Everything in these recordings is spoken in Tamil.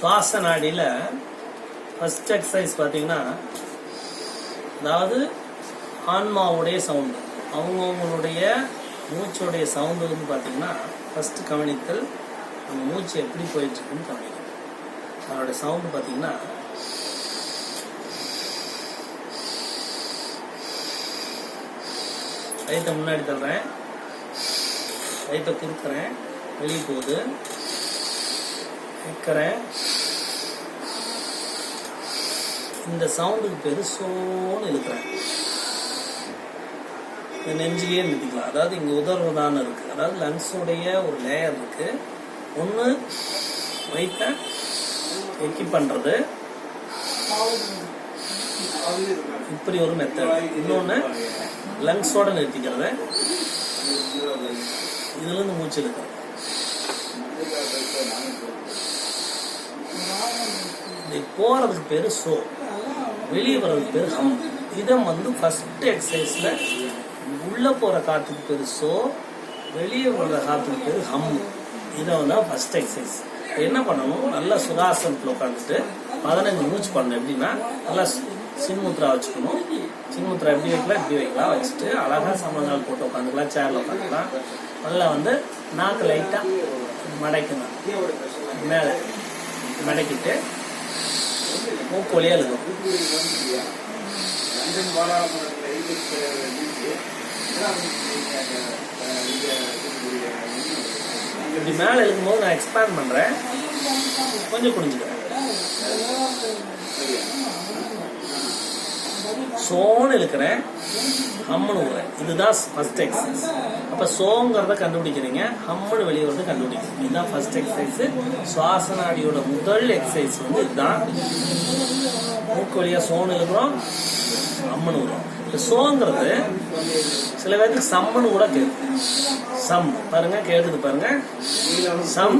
சுவாச நாடியில் ஃபஸ்ட் எக்ஸசைஸ் பார்த்தீங்கன்னா அதாவது ஆன்மாவுடைய சவுண்டு அவங்கவுங்களுடைய மூச்சோடைய சவுண்டு வந்து பார்த்தீங்கன்னா ஃபர்ஸ்ட் கவனித்தல் நம்ம மூச்சு எப்படி போயிட்டுருக்குன்னு கவனிக்கணும். அதோட சவுண்டு பார்த்தீங்கன்னா வயிற்றை முன்னாடி தள்ளுறேன் வயிற்றை குறுக்குறேன் வெளியே போகுது. கேட்குறேன். இந்த சவுண்டுக்கு பேரு சோன்னு இழுக்கிறேன். இந்த நெஞ்சிலேயே நிறுத்திக்கலாம். அதாவது இங்கே உதர்வதான இருக்கு. அதாவது லங்ஸோடைய ஒரு லேயர் இருக்கு. ஒன்று வயிற்ற எக்கி பண்ணுறது இப்படி ஒரு மெத்தட் இன்னொன்று லங்ஸோட நிறுத்திக்கிறத. இதுலேருந்து மூச்சு இழுக்கிறது. இது போகிறதுக்கு பேர் சோ வெளியே வர்றதுக்கு பேர் ஹம் இதை வந்து ஃபஸ்ட்டு எக்ஸசைஸில் உள்ளே போகிற காத்துக்கு பேர் சோ வெளியே வர்ற காற்றுக்கு பேர் ஹம் இதை வந்து ஃபஸ்ட் எக்ஸசைஸ் என்ன பண்ணணும்? நல்லா சுகாசனத்தில் உட்காந்துட்டு பதினஞ்சு மூச்சு பண்ணணும். எப்படின்னா நல்லா சின்முத்ரா வச்சுக்கணும். சின்முத்ரா எப்படி வைக்கலாம்? இப்படி வைக்கலாம். வச்சுட்டு அழகாக சமணங்கால் போட்டு உட்காந்துக்கலாம். சேரில் உட்காந்துக்கலாம். நல்லா வந்து நாக்கு லைட்டாக மடைக்கணும். மேலே. மடக்கிட்டு மூக்கு வழியா இருக்கும் இப்படி மேலே இருக்கும்போது நான் எக்ஸ்பேண்ட் பண்றேன். கொஞ்சம் குடிஞ்சுக்கிறேன் சோன்னு இருக்கிறேன் ஹம்னு விடுறேன் இதுதான் ஃபர்ஸ்ட் எக்ஸசைஸ் அப்போ சோங்கிறத கண்டுபிடிக்கிறீங்க ஹம்னு வெளியே வந்து கண்டுபிடிக்கிறீங்க. இதுதான் ஃபர்ஸ்ட் எக்ஸசைஸ் சுவாச நாடியோட முதல் எக்ஸசைஸ் வந்து இதுதான். மூக்கு வழியாக சோன்னு இருக்கிறோம் அம்மனு வரும் இந்த சோங்கிறது சில பேருக்கு சம்மன்னு கூட கேட்கும். சம் பாருங்க கேக்குது பாருங்க. சம்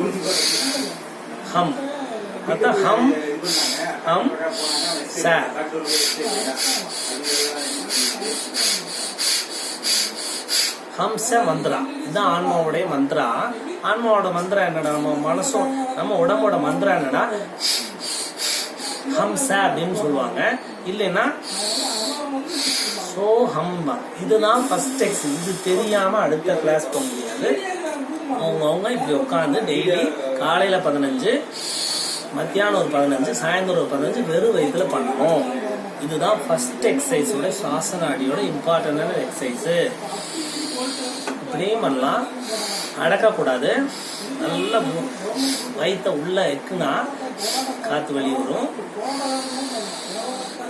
ஹம். அதான் ஹம் ஹம் ச. ஹம்ச மந்திரா. இதுதான் ஆன்மாவுடைய மந்திரா. ஆன்மாவோட மந்திரம் என்னடா? நம்ம மனசும் நம்ம உடம்போட மந்திரம் என்னடா? ஹம்ச அப்படின்னு சொல்லுவாங்க. இல்லைன்னா சோ ஹம்பா இதுதான் ஃபர்ஸ்ட் எக்ஸ் இது தெரியாம அடுத்த கிளாஸ் போக முடியாது. அவங்க அவங்க இப்படி உட்காந்து டெய்லி காலையில பதினஞ்சு மத்தியானம் ஒரு பதினஞ்சு சாயந்தரம் ஒரு பதினஞ்சு வெறும் வயிற்றுல பண்ணணும். இதுதான் ஃபர்ஸ்ட் எக்ஸசைஸோட சுவாசநாடியோட இம்பார்ட்டன்டான எக்ஸசைஸ் இப்படியே பண்ணலாம். அடக்கக்கூடாது. நல்லா மு- உள்ள எக்குனா காற்று வெளியே வரும்.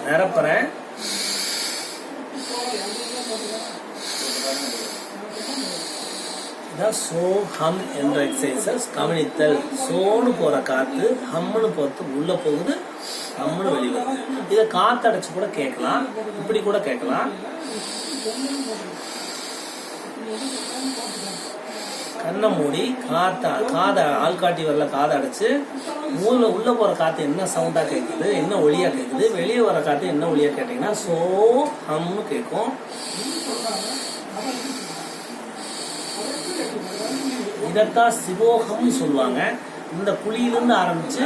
நிரப்புறேன். இதான் சோ ஹம் என்ற எக்ஸசைசஸ் கவனித்தல். சோன்னு போற காத்து ஹம்னு போறது உள்ள போகுது ஹம்னு வெளியே வருது. இதை காத்து அடைச்சு கூட கேட்கலாம். இப்படி கூட கேட்கலாம். கண்ணை மூடி காத்தா காதை ஆள்காட்டி வரல காதை அடைச்சு மூல உள்ள போற காத்து என்ன சவுண்டா கேட்குது என்ன ஒளியா கேட்குது வெளியே வர காத்து என்ன ஒளியா கேட்டீங்கன்னா சோ ஹம்னு கேட்கும். இதத்தான் சிவோகம்னு சொல்லுவாங்க. இந்த குழியிலிருந்து ஆரம்பிச்சு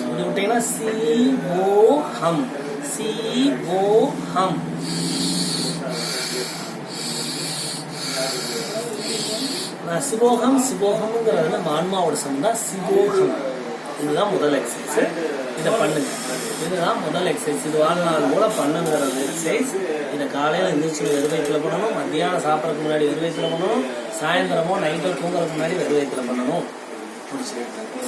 இப்படி விட்டீங்கன்னா சி ஓ சி நான் சிவோகம் சிவோகம்ங்கிறது நம்ம ஆன்மாவோட சம் தான் சிவோகம். இதுதான் முதல் எக்ஸசைஸ் இதை பண்ணுங்க. இதுதான் முதல் எக்ஸசைஸ் இது வாழ்நாள் கூட பண்ணுங்கிறது எக்ஸசைஸ் இதை காலையில் எந்திரிச்சு வெறு பண்ணணும். மத்தியானம் சாப்பிட்றதுக்கு முன்னாடி வெறு பண்ணணும். சாயந்தரமோ நைட்டோ தூங்குறதுக்கு முன்னாடி வெறு வயிற்றுல பண்ணணும். முடிச்சு